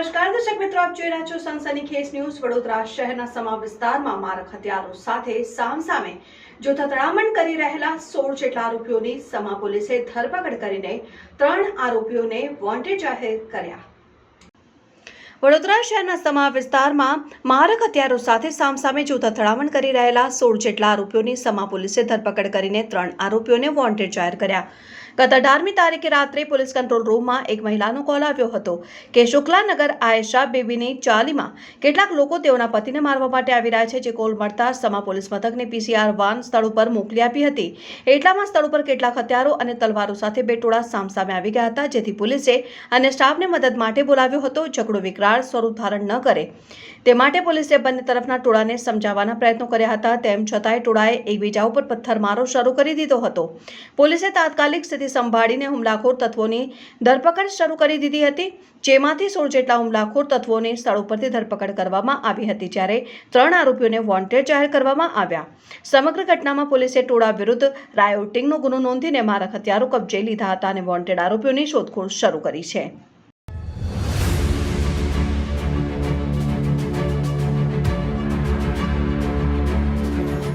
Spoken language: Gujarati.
નમસ્કાર, દર્શક મિત્રો, આપ જોઈ રહ્યા છો સનસની ખેસ ન્યૂઝ. વડોદરા શહેરના સમા વિસ્તારમાં મારક હથિયારો સાથે સામસામે જોતા તડામણ કરી રહેલા સોળ જેટલા આરોપીઓની સમા પોલીસે ધરપકડ કરીને ત્રણ આરોપીઓને વોન્ટેડ જાહેર કર્યા. વડોદરા શહેરના સમા વિસ્તારમાં મારક હથિયારો સાથે સામસામે જોતા અથડામણ કરી રહેલા સોળ જેટલા આરોપીઓની સમા પોલીસે ધરપકડ કરીને ત્રણ આરોપીઓને વોન્ટેડ જાહેર કર્યા. ગત અઢારમી તારીખે રાત્રે પોલીસ કંટ્રોલ રૂમમાં એક મહિલાનો કોલ આવ્યો હતો કે શુક્લાનગર આયશા બેબીની ચાલીમાં કેટલાક લોકો તેઓના પતિને મારવા માટે આવી રહ્યા છે, જે કોલ મળતા સમા પોલીસ મથકને પીસીઆર વાન સ્થળ ઉપર મોકલી આપી હતી. એટલામાં સ્થળ ઉપર કેટલાક હથિયારો અને તલવારો સાથે બે ટોળા સામસામે આવી ગયા હતા, જેથી પોલીસે અને સ્ટાફને મદદ માટે બોલાવ્યો હતો. ઝઘડો વિકરાળ સ્વરૂપ ધારણ ન કરે તે માટે પોલીસે બંને તરફના ટોળાને સમજાવવાના પ્રયત્નો કર્યા હતા. તેમ છતાંય ટોળાએ એકબીજા ઉપર પથ્થરમારો શરૂ કરી દીધો હતો. પોલીસે તાત્કાલિક સ્થિતિ સંભાળીને હુમલાખોર તત્વોની ધરપકડ શરૂ કરી દીધી હતી, જેમાંથી સોળ જેટલા હુમલાખોર તત્વોની સ્થળ ઉપરથી ધરપકડ કરવામાં આવી હતી, જ્યારે ત્રણ આરોપીઓને વોન્ટેડ જાહેર કરવામાં આવ્યા. સમગ્ર ઘટનામાં પોલીસે ટોળા વિરુદ્ધ રાયોટિંગનો ગુનો નોંધીને મારક હથિયારો કબજે લીધા હતા અને વોન્ટેડ આરોપીઓની શોધખોળ શરૂ કરી છે.